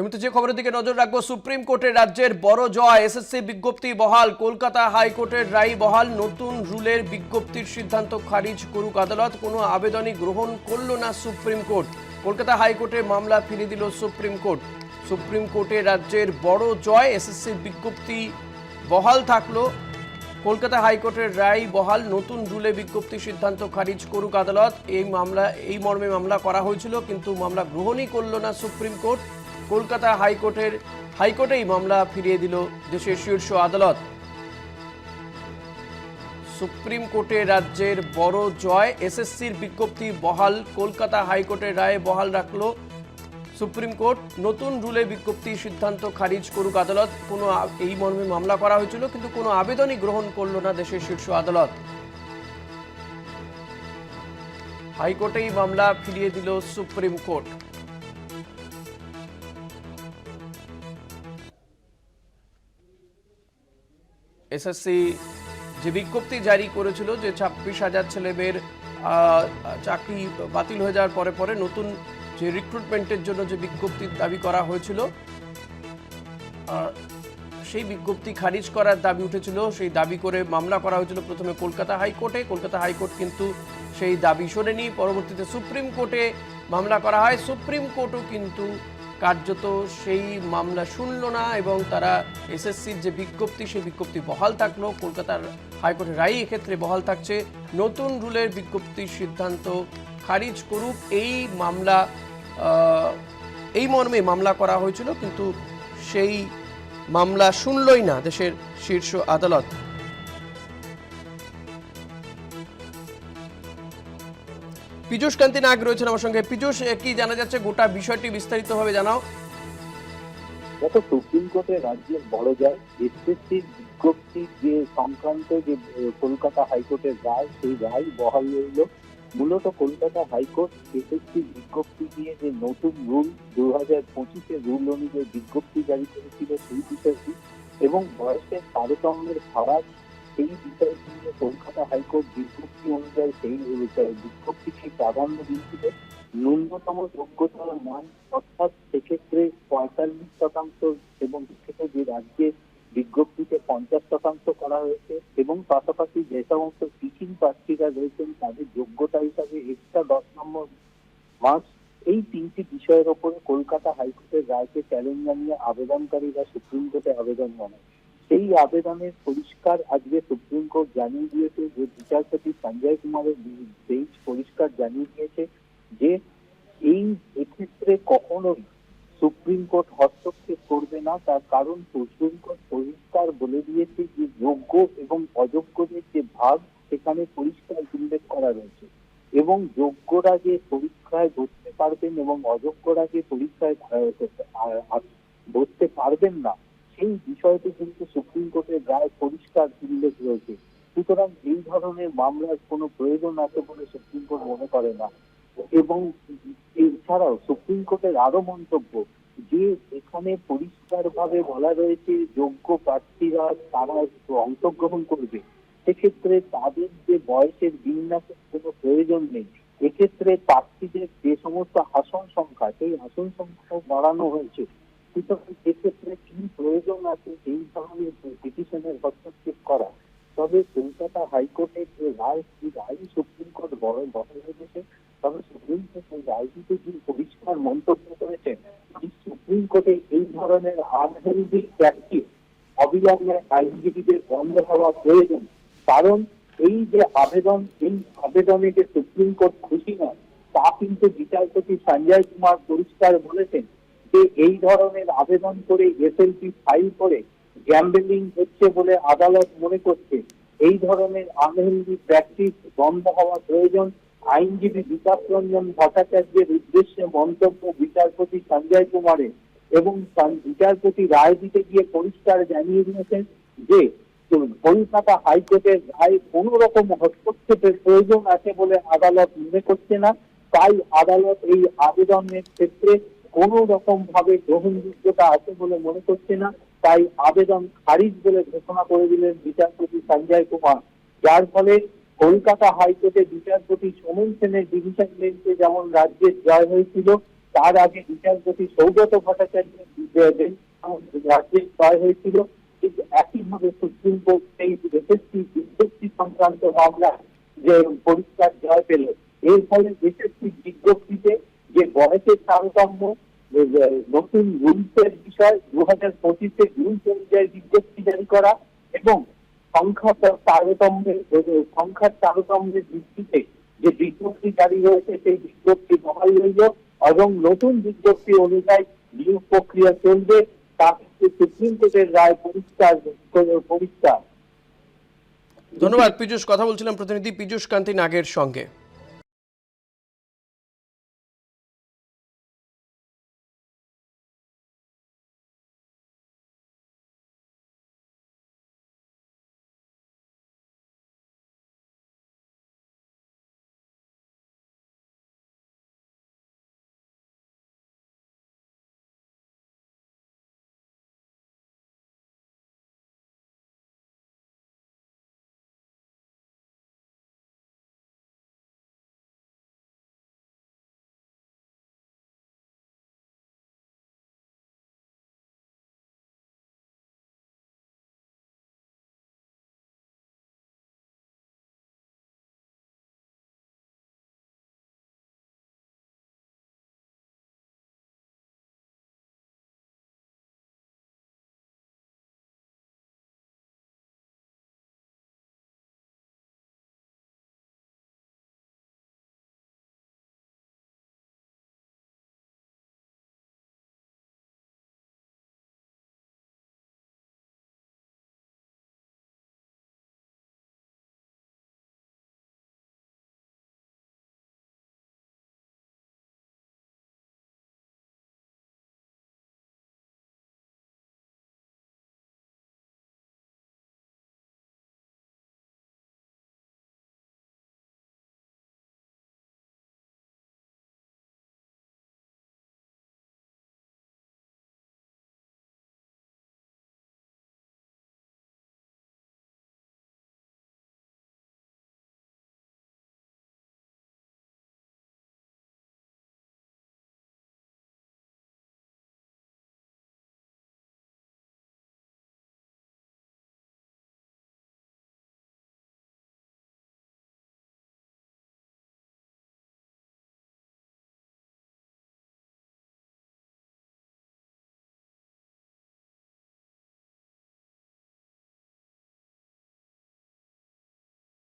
এমনিতে যে খবরের দিকে নজর রাখব, সুপ্রিম কোর্টে রাজ্যের বড় জয় এসএসসি বিজ্ঞপ্তি বহাল, কলকাতা হাইকোর্টের রায় বহাল, নতুন রুলের বিজ্ঞপ্তির সিদ্ধান্ত খারিজ করুক আদালত, কোনো আবেদনই গ্রহণ করল না সুপ্রিম কোর্ট। কলকাতা হাইকোর্টে মামলা ফিরিয়ে দিল সুপ্রিম কোর্ট। সুপ্রিম কোর্টে রাজ্যের বড় জয় এসএসসির বিজ্ঞপ্তি বহাল থাকল। কলকাতা হাইকোর্টের রায় বহাল, নতুন রুলে বিজ্ঞপ্তি সিদ্ধান্ত খারিজ করুক আদালত। এই মামলা, এই মর্মে মামলা করা হয়েছিল, কিন্তু মামলা গ্রহণই করল না সুপ্রিম কোর্ট। কলকাতা হাইকোর্টের, হাইকোর্টেই মামলা ফিরিয়ে দিল দেশের শীর্ষ আদালত। সুপ্রিম কোর্টে রাজ্যের বড় জয়, এসএসসির বিজ্ঞপ্তি বহাল, কলকাতা হাইকোর্টের রায় বহাল রাখল সুপ্রিম কোর্ট। নতুন রুলে বিজ্ঞপ্তি সিদ্ধান্ত খারিজ করুক আদালত। কোনো এই মর্মে মামলা করা হয়েছিল, কিন্তু কোনো আবেদনই গ্রহণ করল না দেশের শীর্ষ আদালত। হাইকোর্টেই মামলা ফিরিয়ে দিল সুপ্রিম কোর্ট। এসএসসি যে বিজ্ঞপ্তি জারি করেছিল যে ছাব্বিশ হাজার ছেলেমেয়ের চাকরি বাতিল হয়ে যাওয়ার পরে পরে নতুন যে রিক্রুটমেন্টের জন্য যে বিজ্ঞপ্তির দাবি করা হয়েছিল সেই বিজ্ঞপ্তি খারিজ করার দাবি উঠেছিল। সেই দাবি করে মামলা করা হয়েছিল প্রথমে কলকাতা হাইকোর্টে। কলকাতা হাইকোর্ট কিন্তু সেই দাবি শোনেনি। পরবর্তীতে সুপ্রিম কোর্টে মামলা করা হয়। সুপ্রিম কোর্টও কিন্তু কার্যত সেই মামলা শুনল না এবং তারা এসএসসির যে বিজ্ঞপ্তি, সেই বিজ্ঞপ্তি বহাল থাকল। কলকাতার হাইকোর্টের রায় এক্ষেত্রে বহাল থাকছে। নতুন রুলের বিজ্ঞপ্তির সিদ্ধান্ত খারিজ করুক। এই মামলা এই মর্মে মামলা করা হয়েছিল, কিন্তু সেই মামলা শুনলই না দেশের শীর্ষ আদালত। পীযূষ কান্তি নাগ রয়েছেন আমার সঙ্গে। পীযূষ কি জানা যাচ্ছে? গোটা বিষয়টি বিস্তারিত বিস্তারিতভাবে জানাও। দেখো, সুপ্রিম কোর্টে রাজ্যের বড় যায় এসএসসির বিজ্ঞপ্তি যে সংক্রান্ত যে কলকাতা হাইকোর্টের রায়, সেই রায় বহাল রইল। মূলত কলকাতা হাইকোর্ট এসএসসি বিজ্ঞপ্তি দিয়ে যে নতুন রুল দু হাজার পঁচিশের রুল অনুযায়ী বিজ্ঞপ্তি জারি করেছিল সেই বিষয়টি এবং বয়সের তারতম্যের ফারাক সেই বিষয়টি নিয়ে কলকাতা হাইকোর্ট বিজ্ঞপ্তি অনুযায়ী সেই বিজ্ঞপ্তিকে প্রাধান্য দিয়েছিল ন্যূনতম যোগ্যতার মান অর্থাৎ সেক্ষেত্রে পঁয়তাল্লিশ শতাংশ এবং সেক্ষেত্রে যে রাজ্যে বিজ্ঞপ্তিতে পঞ্চাশ শতাংশ করা হয়েছে এবং পাশাপাশি যে সমস্ত টিচিং প্রার্থীরা রয়েছেন তাদের যোগ্যতা হিসাবে এক্সট্রা দশ নম্বর মার্কস এই তিনটি বিষয়ের ওপরে কলকাতা হাইকোর্টের রায়কে চ্যালেঞ্জ জানিয়ে আবেদনকারীরা সুপ্রিম কোর্টে আবেদন জানায়। সেই আবেদনের পরিষ্কার আজকে সুপ্রিম কোর্ট জানিয়ে দিয়েছে যে বিচারপতি সঞ্জয় কুমারের বেঞ্চ পরিষ্কার জানিয়ে দিয়েছে যে এই এক্ষেত্রে কখনোই সুপ্রিম কোর্ট হস্তক্ষেপ করবে না। তার কারণ সুপ্রিম কোর্ট পরিষ্কার বলে দিয়েছে যে যোগ্য এবং অযোগ্যদের যে ভাগ, সেখানে পরিষ্কার উল্লেখ করা রয়েছে। এবং যোগ্যরা যে পরীক্ষায় বসতে পারবেন এবং অযোগ্যরা যে পরীক্ষায় বসতে পারবেন না সেই বিষয়টি কিন্তু সুপ্রিম কোর্টের রায় পরিষ্কার উল্লেখ রয়েছে। সুতরাং এই ধরনের মামলার কোনো প্রয়োজন আছে বলে সুপ্রিম কোর্ট মনে করে না। এবং এছাড়াও সুপ্রিম কোর্টের আরও মন্তব্য, যে এখানে পরিষ্কার ভাবে বলা রয়েছে যোগ্য প্রার্থীরা তারা অংশগ্রহণ করবে। সেক্ষেত্রে তাদের যে বয়সের বিন্যাসের কোনো প্রয়োজন নেই। এক্ষেত্রে প্রার্থীদের যে সমস্ত আসন সংখ্যা, সেই আসন সংখ্যা বাড়ানো হয়েছে। সুতরাং এক্ষেত্রে আছে এই ধরনের পিটিশনের হস্তক্ষেপ করা, তবে কলকাতা হাইকোর্টের যে রায় সেই রায় সুপ্রিম কোর্ট বড় বহাল রেখেছে, তবে সুপ্রিম কোর্ট এই রায়টিতে যে পরিষ্কার মন্তব্য করেছেন সুপ্রিম কোর্টে এই ধরনের আনহেলদি প্র্যাকটিস অবিলম্বে আইনজীবীদের বন্ধ হওয়া প্রয়োজন। কারণ এই যে আবেদন, এই আবেদনে যে সুপ্রিম কোর্ট খুশি নয়, তা কিন্তু বিচারপতি সঞ্জয় কুমার পরিষ্কার বলেছেন যে এই ধরনের আবেদন করে এসএলপি ফাইল করে গ্যাম্বেলিং হচ্ছে বলে আদালত মনে করছে, এই ধরনের আনহেলদি প্র্যাকটিস বন্ধ হওয়া প্রয়োজন। আইনজীবী বিকাশ রঞ্জন ভট্টাচার্যের উদ্দেশ্যে মন্তব্য বিচারপতি সঞ্জয় কুমারের এবং বিচারপতি রায় দিতে গিয়ে পরিষ্কার জানিয়ে দিয়েছেন যে কলকাতা হাইকোর্টের রায় কোন রকম হস্তক্ষেপের প্রয়োজন আছে বলে আদালত মনে করছে না। তাই আদালত এই আবেদনের ক্ষেত্রে কোন রকম ভাবে গ্রহণযোগ্যতা আছে বলে মনে করছে না। তাই আবেদন খারিজ বলে ঘোষণা করে দিলেন বিচারপতি সঞ্জয় কুমার। যার ফলে কলকাতা হাইকোর্টে বিচারপতি সোমেন সেনের ডিভিশন বেঞ্চে যেমন রাজ্যের জয় হয়েছিল, তার আগে বিচারপতি সৌগত ভট্টাচার্য রাজ্যে জয় হয়েছিল কিন্তু একইভাবে সুপ্রিম কোর্ট সেই এসএসসি বিজ্ঞপ্তি সংক্রান্ত মামলা যে পরিষ্কার জয় পেল। এর ফলে এসএসসি বিজ্ঞপ্তিতে যে বয়সের তারতম্য নতুন রুলসের বিষয় দু হাজার পঁচিশে রুলস অনুযায়ী বিজ্ঞপ্তি জারি করা এবং সংখ্যা তারতম্যের সংখ্যার তারতম্যের ভিত্তিতে যে বিজ্ঞপ্তি জারি হয়েছে সেই বিজ্ঞপ্তি বহাল রইল এবং নতুন বিজ্ঞপ্তি অনুযায়ী নিয়োগ প্রক্রিয়া চলবে। তা সুপ্রিম কোর্টের রায় পরিষ্কার পরিষ্কার। ধন্যবাদ, পীযূষ। কথা বলছিলাম প্রতিনিধি পীযূষ কান্তি নাগের সঙ্গে।